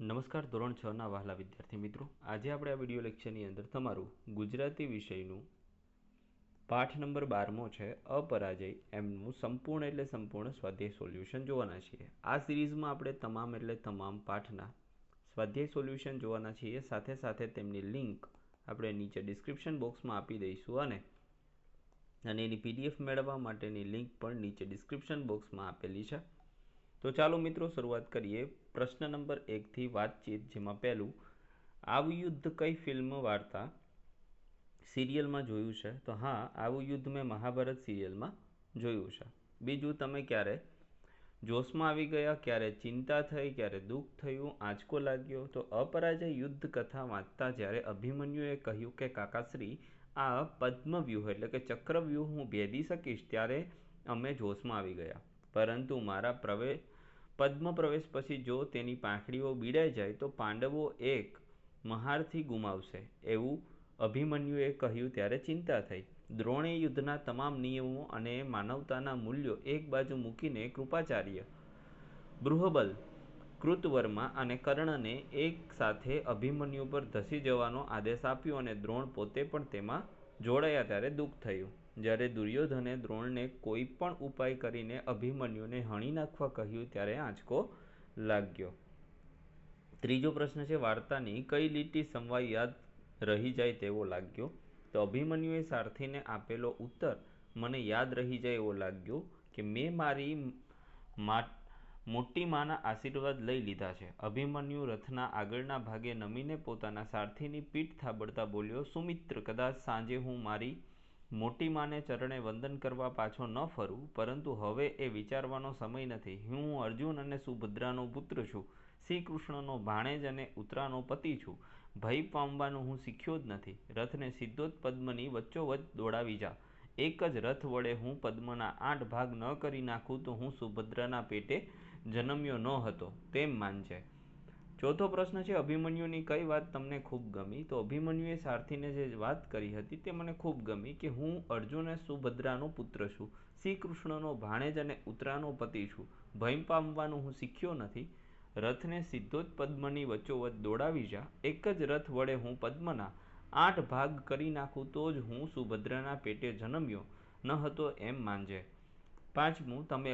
નમસ્કાર, ધોરણ છ ના વહાલા વિદ્યાર્થી મિત્રો. આજે આપણે આ વીડિયો લેક્ચરની અંદર તમારું ગુજરાતી વિષયનું પાઠ નંબર બારમો છે, અપરાજય. એમનું સંપૂર્ણ એટલે સંપૂર્ણ સ્વાધ્યાય સોલ્યુશન જોવાના છીએ. આ સિરીઝમાં આપણે તમામ એટલે તમામ પાઠના સ્વાધ્યાય સોલ્યુશન જોવાના છીએ. સાથે સાથે તેમની લિંક આપણે નીચે ડિસ્ક્રિપ્શન બોક્સમાં આપી દઈશું અને અને એની પીડીએફ મેળવવા માટેની લિંક પણ નીચે ડિસ્ક્રિપ્શન બોક્સમાં આપેલી છે. તો ચાલો મિત્રો શરૂઆત કરીએ પ્રશ્ન નંબર એકથી વાતચીત, જેમાં પહેલું, આવું યુદ્ધ કઈ ફિલ્મ વાર્તા સિરિયલમાં જોયું છે? તો હા, આવું યુદ્ધ મેં મહાભારત સિરિયલમાં જોયું છે. બીજું, તમે ક્યારે જોશમાં આવી ગયા? ક્યારે ચિંતા થઈ? ક્યારે દુઃખ થયું? આંચકો લાગ્યો? તો અપરાજય યુદ્ધ કથા વાંચતા જ્યારે અભિમન્યુએ કહ્યું કે કાકાશ્રી આ પદ્મવ્યૂહ એટલે કે ચક્રવ્યૂહ હું ભેદી શકીશ ત્યારે અમે જોશમાં આવી ગયા. પરંતુ મારા પ્રવેશ પદ્મ પ્રવેશ પછી જો તેની પાંખડીઓ બીડાઈ જાય, તો પાંડવો એક મહારથી ગુમાવશે એવું અભિમન્યુએ કહ્યું ત્યારે ચિંતા થઈ. દ્રોણે યુદ્ધના તમામ નિયમો અને માનવતાના મૂલ્યો એક બાજુ મૂકીને કૃપાચાર્ય બૃહબલ કૃતવર્મા અને કર્ણને એક સાથે અભિમન્યુ પર ધસી જવાનો આદેશ આપ્યો અને દ્રોણ પોતે પણ તેમાં જોડાયા ત્યારે દુઃખ થયું. જ્યારે દુર્યોધને દ્રોણને કોઈ પણ ઉપાય કરીને અભિમન્યુને હણી નાખવા કહ્યું ત્યારે આંચકો લાગ્યો. ત્રીજો પ્રશ્ન છે, વાર્તાની કઈ લીટી સમવાય યાદ રહી જાય તેવો લાગ્યો? તો અભિમન્યુએ સારથીને આપેલો ઉત્તર, મને યાદ રહી જાય એવો લાગ્યો કે મેં મારી મોટી માના આશીર્વાદ લઈ લીધા છે. અભિમન્યુ રથના આગળના ભાગે નમીને પોતાના સારથીની પીઠ થાબડતા બોલ્યો, સુમિત્ર, કદાચ સાંજે હું મારી મોટી માને ચરણે વંદન કરવા પાછો ન ફરું, પરંતુ હવે એ વિચારવાનો સમય નથી. હું અર્જુન અને સુભદ્રાનો પુત્ર છું. શ્રી કૃષ્ણનો ભાણેજ અને ઉત્તરાનો પતિ છું. ભય પામવાનું હું શીખ્યો જ નથી. રથને સીધો જ પદ્મની વચ્ચોવચ્ચ દોડાવી જા. એક જ રથ વડે હું પદ્મના આઠ ભાગ ન કરી નાખું તો હું સુભદ્રાના પેટે જન્મ્યો ન હતો. તેમ માનજે. ચોથો પ્રશ્ન છે, અભિમન્યુની કઈ વાત તમને ખૂબ ગમી? તો અભિમન્યુએ સારથીને જે વાત કરી હતી તે મને ખૂબ ગમી કે હું અર્જુન સુભદ્રાનો પુત્ર છું શ્રી કૃષ્ણનો ભાણેજ અને ઉત્તરાનો પતિ છું. ભય પામવાનું હું શીખ્યો નથી. રથને સીધો જ પદ્મની વચ્ચોવચ્ચ દોડાવી જા. એક જ રથ વડે હું પદ્મના આઠ ભાગ કરી નાખું તો જ હું સુભદ્રાના પેટે જન્મ્યો. ન હતો એમ માનજે પાંચમું, તમે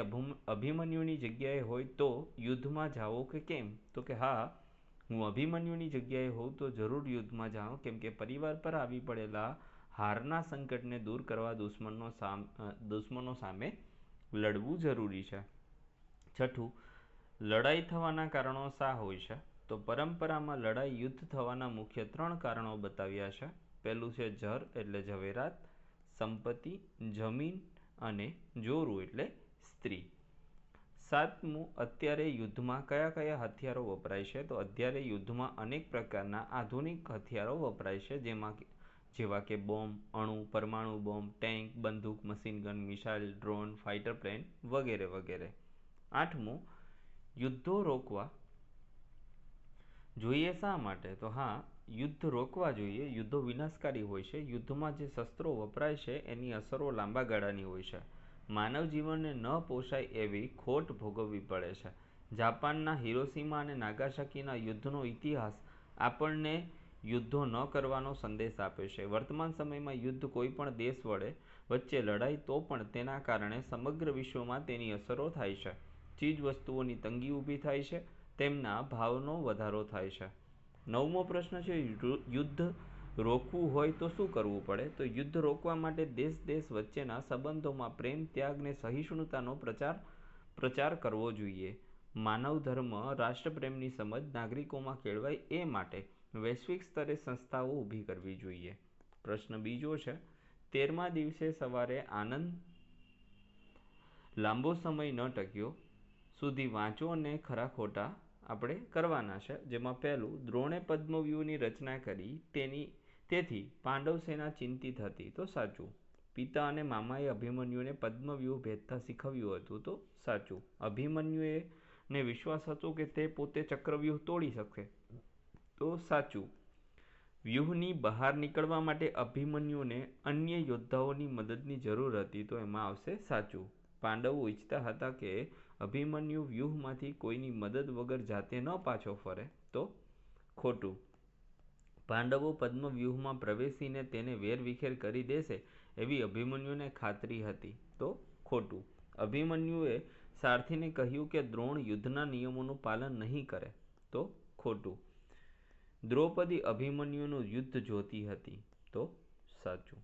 અભિમન્યુની જગ્યાએ હોય તો યુદ્ધમાં જાઓ કે કેમ? તો કે, હા, હું અભિમન્યુની જગ્યાએ હોઉં તો જરૂર યુદ્ધમાં જાઉં, કેમ કે પરિવાર પર આવી પડેલા હારના સંકટને દૂર કરવા દુશ્મનનો સામ દુશ્મનો સામે લડવું જરૂરી છે. છઠ્ઠું, લડાઈ થવાના કારણો શા હોય છે? તો પરંપરામાં લડાઈ યુદ્ધ થવાના મુખ્ય ત્રણ કારણો બતાવ્યા છે. પહેલું છે જર એટલે ઝવેરાત, સંપત્તિ, જમીન અને જોરું એટલે સ્ત્રી. સાતમું, અત્યારે યુદ્ધમાં કયા કયા હથિયારો વપરાય છે? તો અત્યારે યુદ્ધમાં અનેક પ્રકારના આધુનિક હથિયારો વપરાય છે, જેમાં જેવા કે બોમ્બ, અણુ, પરમાણુ બોમ્બ, ટેન્ક, બંદૂક, machine gun, missile, drone, fighter plane વગેરે વગેરે. આઠમું, યુદ્ધો રોકવા જોઈએ શા માટે? તો હા, યુદ્ધ રોકવા જોઈએ. યુદ્ધો વિનાશકારી હોય છે. યુદ્ધમાં જે શસ્ત્રો વપરાય છે, એની અસરો લાંબા ગાળાની હોય છે. માનવ જીવનને ન પોષાય એવી ખોટ ભોગવવી પડે છે. જાપાનના હિરોસીમા અને નાગાશાકીના યુદ્ધનો ઇતિહાસ આપણને યુદ્ધો ન કરવાનો સંદેશ આપે છે. વર્તમાન સમયમાં યુદ્ધ કોઈ પણ દેશ વડે વચ્ચે લડાઈ, તો પણ તેના કારણે સમગ્ર વિશ્વમાં તેની અસરો થાય છે. ચીજ વસ્તુઓની તંગી ઊભી થાય છે. તેમના ભાવનો વધારો થાય છે. નવમો પ્રશ્ન છે, યુદ્ધ રોકવું હોય તો શું કરવું પડે? તો યુદ્ધ રોકવા માટે દેશ દેશ વચ્ચેના સંબંધોમાં પ્રેમ, ત્યાગ ને સહિષ્ણુતાનો પ્રચાર પ્રચાર કરવો જોઈએ. માનવ ધર્મ, રાષ્ટ્રપ્રેમની સમજ નાગરિકોમાં કેળવાય એ માટે વૈશ્વિક સ્તરે સંસ્થાઓ ઊભી કરવી જોઈએ. પ્રશ્ન બીજો છે, તેરમા દિવસે સવારે આનંદ લાંબો સમય ન ટક્યો, સુધી વાંચો અને ખરા ખોટા આપણે કરવાના છે, જેમાં પહેલું, દ્રોણે પદ્મવ્યૂહની રચના કરી તેની, તેથી પાંડવ સેના ચિંતિત હતી, તો સાચું. પિતા અને મામાએ અભિમન્યુને પદ્મવ્યૂહ ભેદતા શીખવ્યું હતું, તો સાચું. અભિમન્યુએ ને વિશ્વાસ હતો કે તે પોતે ચક્રવ્યૂહ તોડી શકે. તો સાચું. વ્યૂહની બહાર નીકળવા માટે અભિમન્યુને અન્ય યોદ્ધાઓની મદદની જરૂર હતી, તો એમાં આવશે સાચું. પાંડવો ઈચ્છતા હતા કે અભિમન્યુ વ્યૂહમાંથી કોઈની મદદ વગર જાતે ન પાછો ફરે, તો ખોટું. પાંડવો પદ્મવ્યૂહમાં પ્રવેશીને તેને વેરવિખેર કરી દેશે એવી અભિમન્યુને ખાતરી હતી, તો ખોટું. અભિમન્યુએ સારથીને કહ્યું કે દ્રોણ યુદ્ધના નિયમોનું પાલન નહીં કરે, તો ખોટું. દ્રૌપદી અભિમન્યુનું યુદ્ધ જોતી હતી, તો સાચું.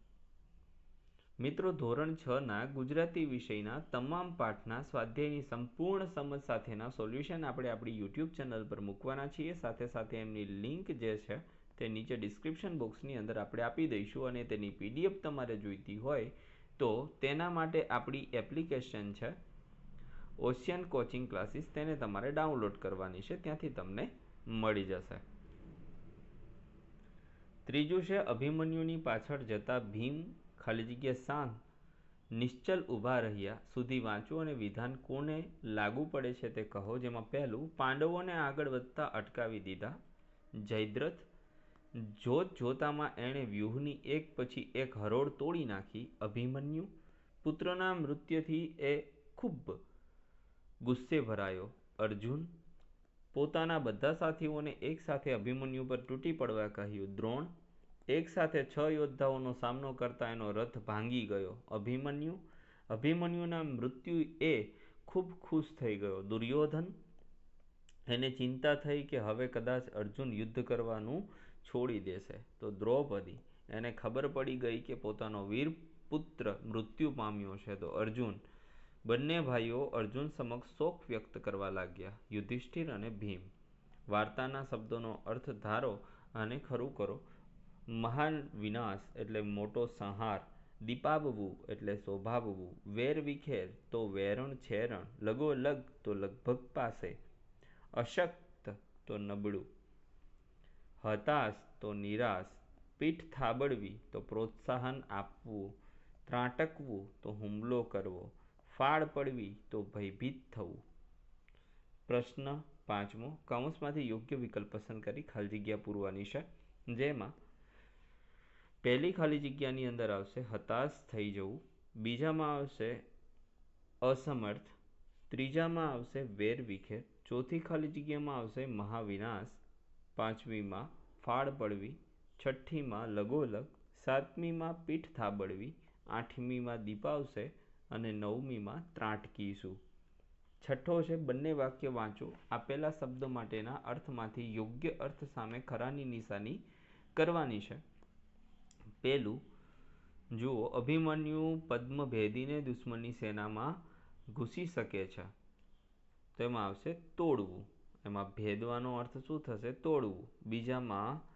મિત્રો, ધોરણ છ ના ગુજરાતી વિષયના તમામ પાઠના સ્વાધ્યાયની સંપૂર્ણ સમજ સાથેના સોલ્યુશન આપણે આપણી યુટ્યુબ ચેનલ પર મૂકવાના છીએ. સાથે સાથે એમની લિંક જે છે તે નીચે ડિસ્ક્રિપ્શન બોક્સની અંદર આપણે આપી દઈશું અને તેની પીડીએફ તમારે જોઈતી હોય તો તેના માટે આપણી એપ્લિકેશન છે ઓશિયન કોચિંગ ક્લાસીસ. તેને તમારે ડાઉનલોડ કરવાની છે. ત્યાંથી તમને મળી જશે. ત્રીજું છે, અભિમન્યુની પાછળ જતા ભીમ ખાલી જગ્યા શાંત? નિશ્ચલ ઊભા રહ્યા. સુધી વાંચો અને વિધાન કોને લાગુ પડે છે તે કહો. જેમાં પહેલું, પાંડવોને આગળ વધતા અટકાવી દીધા. જયદ્રથ જોત જોતામાં એણે વ્યૂહની એક પછી એક હરોળ તોડી નાખી. અભિમન્યુ પુત્રના મૃત્યુથી એ ખૂબ ગુસ્સે ભરાયો. અર્જુન પોતાના બધા સાથીઓને એકસાથે અભિમન્યુ પર તૂટી પડવા કહ્યું. દ્રોણ એક સાથે છ યોદ્ધાઓનો સામનો કરતા એનો રથ ભાંગી ગયો. અભિમન્યુ, અભિમન્યુના મૃત્યુ એ ખૂબ ખુશ થઈ ગયો. દુર્યોધન એને ચિંતા થઈ કે હવે કદાચ અર્જુન યુદ્ધ કરવાનું છોડી દેશે. તો દ્રૌપદી એને ખબર પડી ગઈ કે પોતાનો વીર પુત્ર મૃત્યુ પામ્યો છે. તો અર્જુન, બંને ભાઈઓ અર્જુન સમક્ષ શોક વ્યક્ત કરવા લાગ્યા. યુધિષ્ઠિર અને ભીમ. વાર્તાના શબ્દોનો અર્થ ધારો અને ખરું કરો. મહાન વિનાશ એટલે મોટો સંહાર, દીપાવવું એટલે શોભાવવું, વેર વિખેર તો વેરણ છેરણ, લગોલગ તો લગભગ પાસે, અશક્ત તો નબળું, હતાશ તો નિરાશ, પીઠ થાબડવી તો પ્રોત્સાહન આપવું, ત્રાટકવું તો હુમલો કરવો ફાળ પડવી તો ભયભીત થવું. પ્રશ્ન પાંચમો, કૌંસમાંથી યોગ્ય વિકલ્પ પસંદ કરી ખાલી જગ્યા પૂરવાની છે. જેમાં પહેલી ખાલી જગ્યાની અંદર આવશે હતાશ થઈ જવું, બીજામાં આવશે અસમર્થ, ત્રીજામાં આવશે વેર વિખેર, ચોથી ખાલી જગ્યામાં આવશે મહાવિનાશ, પાંચમીમાં ફાળ પડવી, છઠ્ઠીમાં લગોલગ, સાતમીમાં પીઠ થાબડવી, આઠમીમાં દીપાવશે અને નવમીમાં ત્રાટકીશું છઠ્ઠો છે બંને વાક્ય વાંચો, આપેલા શબ્દ માટેના અર્થમાંથી યોગ્ય અર્થ સામે ખરાની નિશાની કરવાની છે. પેલું, જુઓ, અભિમન્યુ પદ્મભેદીને દુશ્મનની સેનામાં ઘૂસી શકે છે. તો એમાં આવશે તોડવું. એમાં ભેદવાનો અર્થ શું થશે? તોડવું. બીજામાં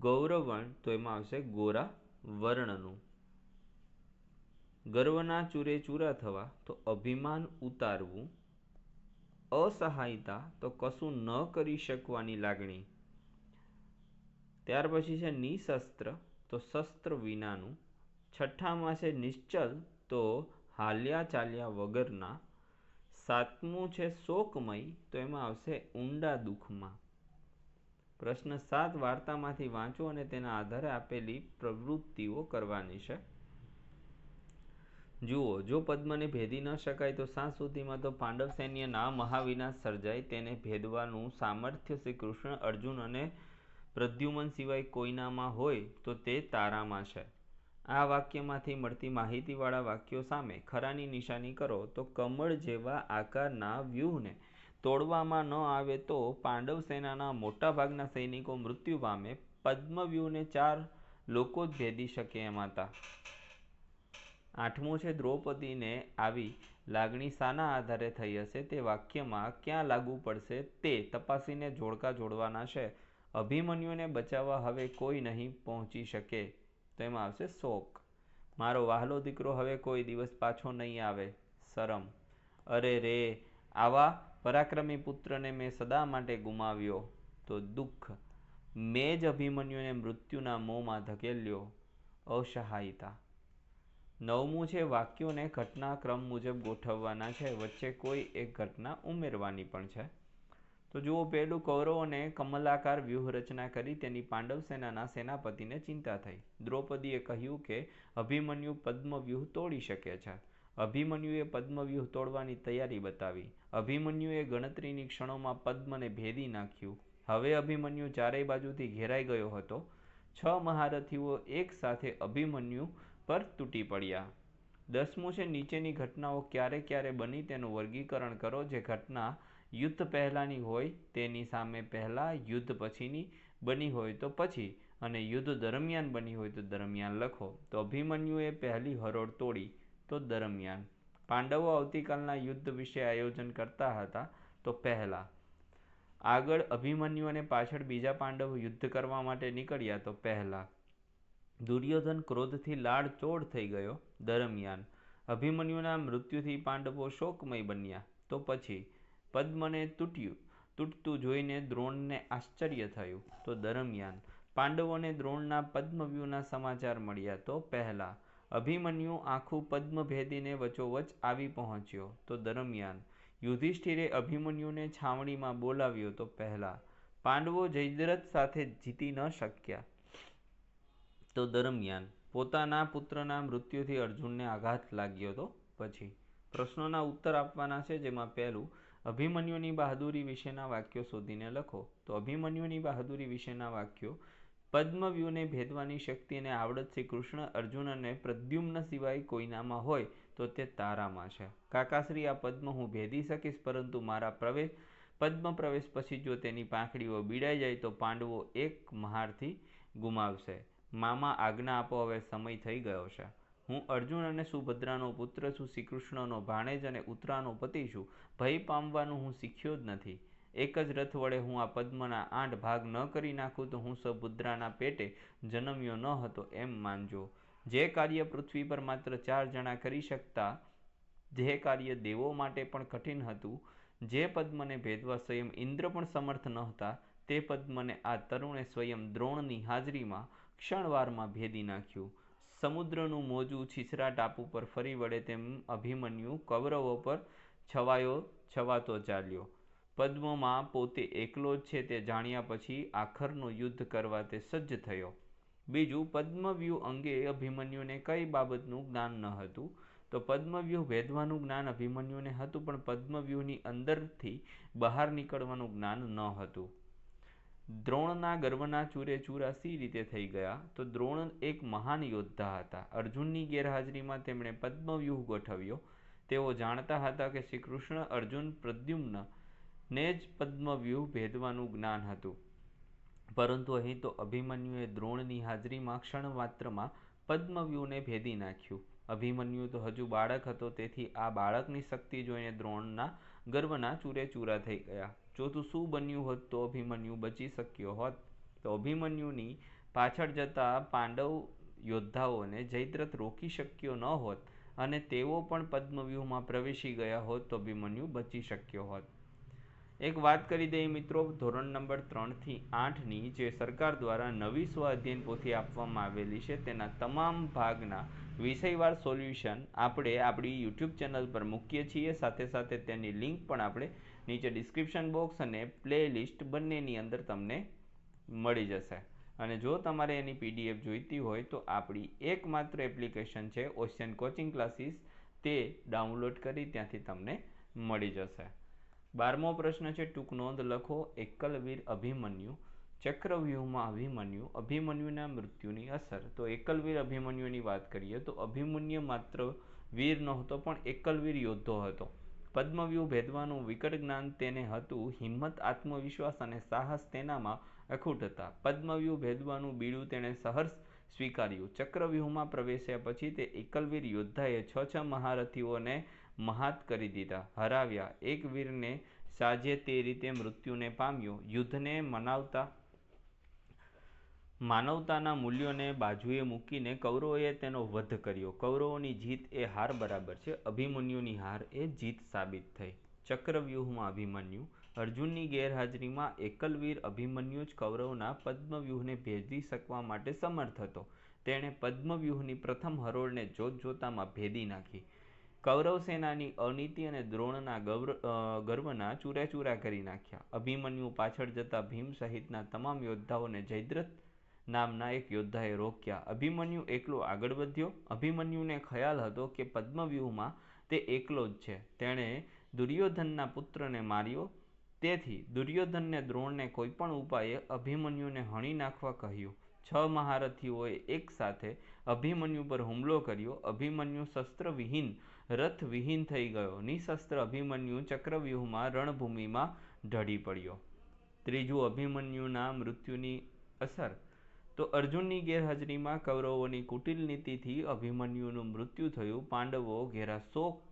ગૌરવણ, તો એમાં આવશે ગોરા વર્ણનું. ગર્વના ચૂરે ચૂરા થવા, તો અભિમાન ઉતારવું. અસહાયતા, તો કશું ન કરી શકવાની લાગણી. ત્યાર પછી છે નિશસ્ત્ર. તો શસ્ત્ર વિનાનું. છઠ્ઠામાં છે નિશ્ચલ તો હાલ્યા ચાલ્યા વગરના. સાતમું છે શોકમય, તો એમાં આવશે ઊંડા દુઃખમાં. પ્રશ્ન સાત વાર્તામાંથી વાંચો અને તેના આધારે આપેલી પ્રવૃત્તિઓ કરવાની છે. જુઓ, જો પદ્મને ભેદી ન શકાય તો સાંજ સુધીમાં તો પાંડવ સૈન્યના મહાવિનાશ સર્જાય, તેને ભેદવાનું સામર્થ્ય શ્રી કૃષ્ણ અર્જુન અને પ્રદ્યુમન સિવાય કોઈનામાં હોય તો તે તારામાં છે. આ વાક્યમાંથી મળતી માહિતીવાળા વાક્યો સામે ખરાની નિશાની કરો તો કમળ જેવા આકારના વ્યૂહને તોડવામાં ન આવે તો પાંડવ સેનાના મોટાભાગના સૈનિકો મૃત્યુ પામે પદ્મવ્યૂહને ચાર લોકો જ ભેદી શકે એમ હતા. આઠમું છે, દ્રૌપદીને આવી લાગણી શાના આધારે થઈ હશે તે વાક્યમાં ક્યાં લાગુ પડશે તે તપાસીને જોડકા જોડવાના છે. અભિમન્યુને બચાવવા હવે કોઈ નહીં પહોંચી શકે. તો એમાં આવશે શોક. મારો વહાલો દીકરો હવે કોઈ દિવસ પાછો નહીં આવે. શરમ. અરે રે, આવા પરાક્રમી પુત્રને મેં સદા માટે ગુમાવ્યો. તો દુઃખ. મેં જ અભિમન્યુને મૃત્યુના મોંમાં ધકેલ્યો. અસહાયતા. નવમું છે વાક્યોને ઘટનાક્રમ મુજબ ગોઠવવાના છે. વચ્ચે કોઈ એક ઘટના ઉમેરવાની પણ છે. તો જુઓ, પહેલું કૌરવોને કમલાકાર વ્યૂહરચના કરી તેની પાંડવ સેનાના સેનાપતિને ચિંતા થઈ. દ્રૌપદીએ કહ્યું કે અભિમન્યુ પદ્મવ્યૂહ તોડી શકે છે. અભિમન્યુએ પદ્મવ્યૂહ તોડવાની તૈયારી બતાવી. અભિમન્યુએ ગણતરીની ક્ષણોમાં પદ્મને ભેદી નાખ્યું. હવે અભિમન્યુ ચારેય બાજુથી ઘેરાઈ ગયો હતો. છ મહારથીઓ એક સાથે અભિમન્યુ પર તૂટી પડ્યા. દસમું છે, નીચેની ઘટનાઓ ક્યારે ક્યારે બની તેનું વર્ગીકરણ કરો, જે ઘટના યુદ્ધ પહેલાંની હોય તેની સામે પહેલાં યુદ્ધ પછીની બની હોય તો પછી અને યુદ્ધ દરમિયાન બની હોય તો દરમિયાન લખો. તો અભિમન્યુએ પહેલી હરોળ તોડી તો દરમિયાન. પાંડવો આવતીકાલના યુદ્ધ વિશે આયોજન કરતા હતા તો પહેલાં. આગળ અભિમન્યુ અને પાછળ બીજા પાંડવ યુદ્ધ કરવા માટે નીકળ્યા તો પહેલાં. દુર્યોધન ક્રોધથી લાળ ચોડ થઈ ગયો દરમિયાન. અભિમન્યુના મૃત્યુથી પાંડવો શોકમય બન્યા તો પછી. પદ્મને તૂટ્યું. તૂટતું જોઈને દ્રોણને આશ્ચર્ય થયું. તો દરમિયાન પાંડવોને દ્રોણના પદ્મવ્યૂહના સમાચાર મળ્યા તો પહેલાં અભિમન્યુ આખું પદ્મ ભેદીને વચોવચ આવી પહોંચ્યો. તો દરમિયાન યુધિષ્ઠિરે અભિમન્યુને છાવણીમાં બોલાવ્યો તો પહેલાં પાંડવો જયદ્રથ સાથે જીતી ન શક્યા. તો દરમિયાન પોતાના પુત્રના મૃત્યુથી અર્જુનને આઘાત લાગ્યો તો પછી પ્રશ્નોના ઉત્તર આપવાના છે, જેમાં પહેલું અભિમન્યુની બહાદુરી વિશેના વાક્યો શોધીને લખો. તો અભિમન્યુની બહાદુરી વિશેના વાક્યો પદ્મવ્યૂહને ભેદવાની શક્તિ અને આવડત શ્રી કૃષ્ણ અર્જુન અને પ્રદ્યુમ્ન સિવાય કોઈનામાં હોય, તો તે તારામાં છે. કાકાશ્રી આ પદ્મ હું ભેદી શકીશ, પરંતુ મારા પ્રવેશ, પદ્મ પ્રવેશ પછી જો તેની પાંખડીઓ બીડાઈ જાય, તો પાંડવો એક મહારથી ગુમાવશે. મામા, આજ્ઞા આપો, હવે સમય થઈ ગયો છે. હું અર્જુન અને સુભદ્રાનો પુત્ર છું, શ્રીકૃષ્ણનો ભાણેજ અને ઉત્તરાનો પતિ છું. ભય પામવાનું હું શીખ્યો જ નથી. એક જ રથ વડે હું આ પદ્મના આઠ ભાગ ન કરી નાખું તો હું સબુદ્રાના પેટે જન્મ્યો ન હતો એમ માનજો. જે કાર્ય પૃથ્વી પર માત્ર ચાર જણા કરી શકતા, જે કાર્ય દેવો માટે પણ કઠિન હતું, જે પદ્મને ભેદવા સ્વયં ઇન્દ્ર પણ સમર્થ નહોતા, તે પદ્મને આ તરુણે સ્વયં દ્રોણની હાજરીમાં ક્ષણવારમાં ભેદી નાખ્યું. સમુદ્રનું મોજું છીછરા ટાપુ પર ફરી વળે તેમ અભિમન્યુ કૌરવો પર છવાયો છવાતો ચાલ્યો. પદ્મમાં પોતે એકલો જ છે તે જાણ્યા પછી આખરનું યુદ્ધ કરવા તે સજ્જ થયો. બીજું પદ્મવ્યૂહ અંગે અભિમન્યુને કઈ બાબતનું જ્ઞાન ન હતું? તો પદ્મવ્યૂહ ભેદવાનું જ્ઞાન અભિમન્યુને હતું, પણ પદ્મવ્યૂહની અંદરથી બહાર નીકળવાનું જ્ઞાન ન હતું. દ્રોણના ગર્વના ચૂરે ચૂરા સી રીતે થઈ ગયા તો દ્રોણ એક મહાન યોદ્ધા હતા. અર્જુનની ગેરહાજરીમાં તેમણે પદ્મવ્યૂહ ગોઠવ્યો. તેઓ જાણતા હતા કે શ્રી કૃષ્ણ અર્જુન પ્રદ્યુમ્ન ને જ પદ્મવ્યૂહ ભેદવાનું જ્ઞાન હતું. પરંતુ અહીં તો અભિમન્યુએ દ્રોણની હાજરીમાં ક્ષણ માત્રમાં પદ્મવ્યૂહને ભેદી નાખ્યું. અભિમન્યુ તો હજુ બાળક હતો, તેથી આ બાળકની શક્તિ જોઈને દ્રોણના ગર્વના ચૂરે ચૂરા થઈ ગયા. ચોથું શું બન્યું હોત તો અભિમન્યુ બચી શક્યો હોત. તો અભિમન્યુની પાછળ જતા પાંડવ યોદ્ધાઓને જયદ્રથ રોકી શક્યો ન હોત અને તેઓ પણ પદ્મવ્યૂહમાં પ્રવેશી ગયા હોત તો અભિમન્યુ બચી શક્યો હોત. એક વાત કરી દઈએ મિત્રો, ધોરણ નંબર ત્રણથી આઠની જે સરકાર દ્વારા નવી સ્વ પોથી આપવામાં આવેલી છે, તેના તમામ ભાગના વિષયવાર સોલ્યુશન આપણે આપણી યુટ્યુબ ચેનલ પર મૂકીએ છીએ. સાથે સાથે તેની લિંક પણ આપણે નીચે ડિસ્ક્રિપ્શન બોક્સ અને પ્લે લિસ્ટ બંનેની અંદર તમને મળી જશે. અને જો તમારે એની પીડીએફ જોઈતી હોય તો આપણી એકમાત્ર એપ્લિકેશન છે ઓશિયન કોચિંગ ક્લાસીસ. તે ડાઉનલોડ કરી ત્યાંથી તમને મળી જશે. બારમો પ્રશ્ન છે ટૂંક નોંધ લખો. એકલવીર અભિમન્યુ ચક્રવ્યૂહમાં અભિમન્યુ, અભિમન્યુના મૃત્યુની અસર. તો એકલવીર અભિમન્યુની વાત કરીએ તો અભિમન્યુ માત્ર વીર નહોતો, પણ એકલવીર યોદ્ધો હતો. પદ્મવ્યૂહ ભેદવાનું વિકટ જ્ઞાન તેને હતું, હિંમત, આત્મવિશ્વાસ અને સાહસ તેનામાં અખૂટ હતા. પદ્મવ્યૂહ ભેદવાનું બીડું તેણે સહર્ષ સ્વીકાર્યું. ચક્રવ્યૂહમાં પ્રવેશ્યા પછી તે એકલવીર યોદ્ધાએ છ છ મહારથીઓને મહાત કરી દીધા, હરાવ્યા. એક વીરને સાજે તે રીતે મૃત્યુને પામ્યો. યુદ્ધને મનાવતા માનવતાના મૂલ્યોને બાજુએ મૂકીને કૌરવોએ તેનો વધ કર્યો. કૌરવોની જીત એ હાર બરાબર છે. અભિમન્યુની હાર એ જીત સાબિત થઈ. ચક્રવ્યૂહમાં અભિમન્યુ. અર્જુનની ગેરહાજરીમાં એકલવીર અભિમન્યુ જ કૌરવના પદ્મવ્યૂહને ભેદી શકવા માટે સમર્થ હતો. તેણે પદ્મવ્યૂહની પ્રથમ હરોળને જોત જોતામાં ભેદી નાખી. કૌરવ સેનાની અનીતિ અને દ્રોણના ગૌર ગર્વના ચૂરાચૂરા કરી નાખ્યા. અભિમન્યુ પાછળ જતા ભીમ સહિતના તમામ યોદ્ધાઓને જયદ્રથ નામના એક યોદ્ધાએ રોક્યા. અભિમન્યુ એકલો આગળ વધ્યો. અભિમન્યુને ખ્યાલ હતો કે પદ્મવ્યૂહમાં તે એકલો જ છે. તેણે દુર્યોધનના પુત્રને માર્યો. તેથી દુર્યોધનને દ્રોણને કોઈપણ ઉપાયે અભિમન્યુને હણી નાખવા કહ્યું. છ મહારથીઓએ એક સાથે અભિમન્યુ પર હુમલો કર્યો. અભિમન્યુ શસ્ત્રવિહીન, રથવિહીન થઈ ગયો. નિશસ્ત્ર અભિમન્યુ ચક્રવ્યૂહમાં રણભૂમિમાં ઢળી પડ્યો. ત્રીજું અભિમન્યુના મૃત્યુની અસર. તો અર્જુનની ગેરહાજરીમાં કૌરવોની કુટિલ નીતિથી અભિમન્યુનું મૃત્યુ થયું. પાંડવો ઘેરા શોક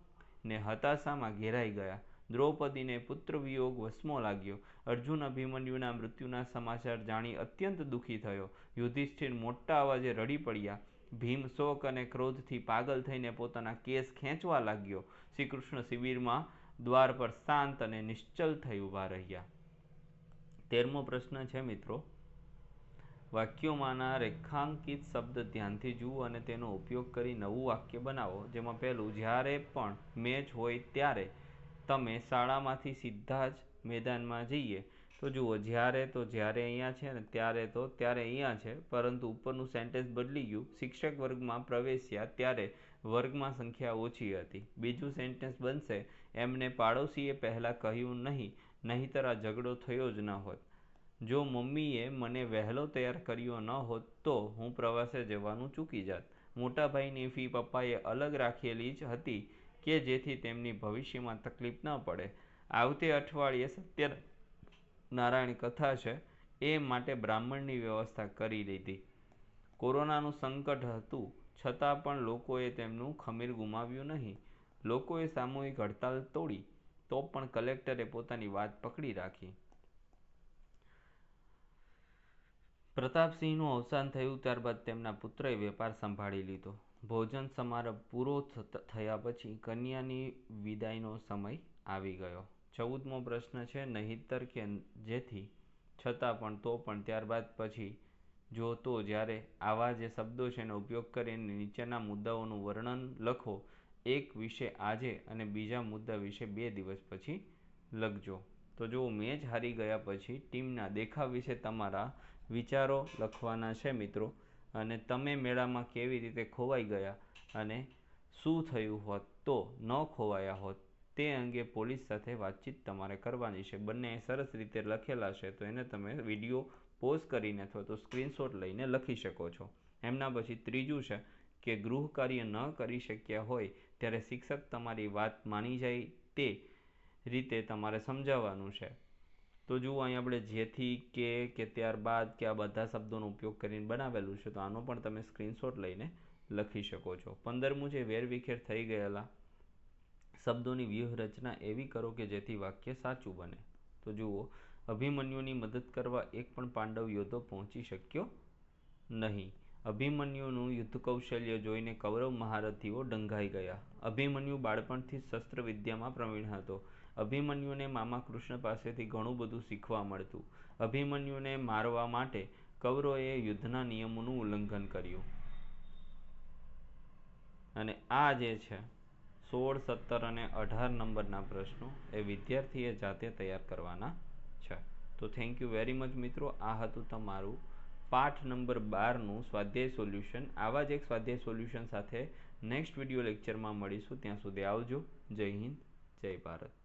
ને હતાશામાં ઘેરાઈ ગયા. દ્રૌપદીને પુત્રવિયોગ વસમો લાગ્યો. અર્જુન અભિમન્યુના મૃત્યુના સમાચાર જાણી અત્યંત દુઃખી થયો. યુધિષ્ઠિર મોટા અવાજે રડી પડ્યા. ભીમ શોક અને ક્રોધથી પાગલ થઈને પોતાના કેસ ખેંચવા લાગ્યો. શ્રી કૃષ્ણ શિબિરમાં દ્વાર પર શાંત અને નિશ્ચલ થઈ ઊભા રહ્યા. તેરમો પ્રશ્ન છે મિત્રો. વાક્યોમાંના રેખાંકિત શબ્દ ધ્યાનથી જુઓ અને તેનો ઉપયોગ કરી નવું વાક્ય બનાવો. જેમાં પહેલું, જ્યારે પણ મેચ હોય ત્યારે તમે શાળામાંથી સીધા જ મેદાનમાં જઈએ. તો જુઓ, જ્યારે તો જ્યારે અહીંયા છે ને ત્યારે તો ત્યારે અહીંયા છે. પરંતુ ઉપરનું સેન્ટેન્સ બદલી ગયું. શિક્ષક વર્ગમાં પ્રવેશ્યા ત્યારે વર્ગમાં સંખ્યા ઓછી હતી. બીજું સેન્ટેન્સ બનશે, એમને પાડોશીએ પહેલાં કહ્યું નહીં, નહીંતર આ ઝઘડો થયો જ ન હોત. જો મમ્મીએ મને વહેલો તૈયાર કર્યો ન હોત તો હું પ્રવાસે જવાનું ચૂકી જાત. મોટાભાઈની ફી પપ્પાએ અલગ રાખેલી જ હતી કે જેથી તેમની ભવિષ્યમાં તકલીફ ન પડે. આવતે અઠવાડિયે સત્ય નારાયણ કથા છે, એ માટે બ્રાહ્મણની વ્યવસ્થા કરી લીધી. કોરોનાનું સંકટ હતું, છતાં પણ લોકોએ તેમનું ખમીર ગુમાવ્યું નહીં. લોકોએ સામૂહિક હડતાલ તોડી, તો પણ કલેક્ટરે પોતાની વાત પકડી રાખી. પ્રતાપસિંહનું અવસાન થયું ત્યારબાદ તેમના પુત્રએ વેપાર સંભાળી લીધો. ભોજન સમારંભ પૂરો થયા પછી કન્યાની વિદાયનો સમય આવી ગયો. ચૌદમો પ્રશ્ન છે, નહિતર કે જેથી, છતાં પણ, તો પણ, ત્યારબાદ પછી જો તો જ્યારે આવા જે શબ્દો છે એનો ઉપયોગ કરીને નીચેના મુદ્દાઓનું વર્ણન લખો, એક વિશે આજે અને બીજા મુદ્દા વિશે બે દિવસ પછી લખજો. તો જો મેચ હારી ગયા પછી ટીમના દેખાવ વિશે તમારા વિચારો લખવાના છે મિત્રો. અને તમે મેળામાં કેવી રીતે ખોવાઈ ગયા અને શું થયું હોત તો ન ખોવાયા હોત તે અંગે પોલીસ સાથે વાતચીત તમારે કરવાની છે. બંને સરસ રીતે લખેલા છે, તો એને તમે વીડિયો પોઝ કરીને અથવા તો સ્ક્રીનશોટ લઈને લખી શકો છો. એમના પછી ત્રીજું છે કે ગૃહ કાર્ય ન કરી શક્યા હોય ત્યારે શિક્ષક તમારી વાત માની જાય તે રીતે તમારે સમજાવવાનું છે. તો જુઓ, અહીં આપણે જેથી, કે કે ત્યારબાદ કે આ બધા શબ્દોનો ઉપયોગ કરીને બનાવેલું છે, તો આનો પણ તમે સ્ક્રીનશોટ લઈને લખી શકો છો. પંદરમું છે, વેરવિખેર થઈ ગયેલા શબ્દોની વ્યૂહરચના એવી કરો કે જેથી વાક્ય સાચું બને. તો જુઓ, અભિમન્યુની મદદ કરવા એક પણ પાંડવ યોદ્ધો પહોંચી શક્યો નહીં. અભિમન્યુનું યુદ્ધ કૌશલ્ય જોઈને કૌરવ મહારથીઓ ડંગાઈ ગયા. અભિમન્યુ બાળપણથી શસ્ત્ર વિદ્યામાં પ્રવીણ હતો. અભિમન્યુને મામા કૃષ્ણ પાસેથી ઘણું બધું શીખવા મળતું. અભિમન્યુને મારવા માટે કૌરવોએ યુદ્ધના નિયમોનું ઉલ્લંઘન કર્યું. અને આ જે છે, સોળ, સત્તર અને અઢાર નંબરના પ્રશ્નો એ વિદ્યાર્થીએ જાતે તૈયાર કરવાના છે. તો થેન્ક યુ વેરી મચ મિત્રો. આ હતું તમારું પાઠ નંબર બારનું સ્વાધ્યાય સોલ્યુશન. આવા જ એક સ્વાધ્યાય સોલ્યુશન સાથે નેક્સ્ટ વીડિયો લેક્ચરમાં મળીશું. ત્યાં સુધી આવજો. જય હિન્દ. જય ભારત.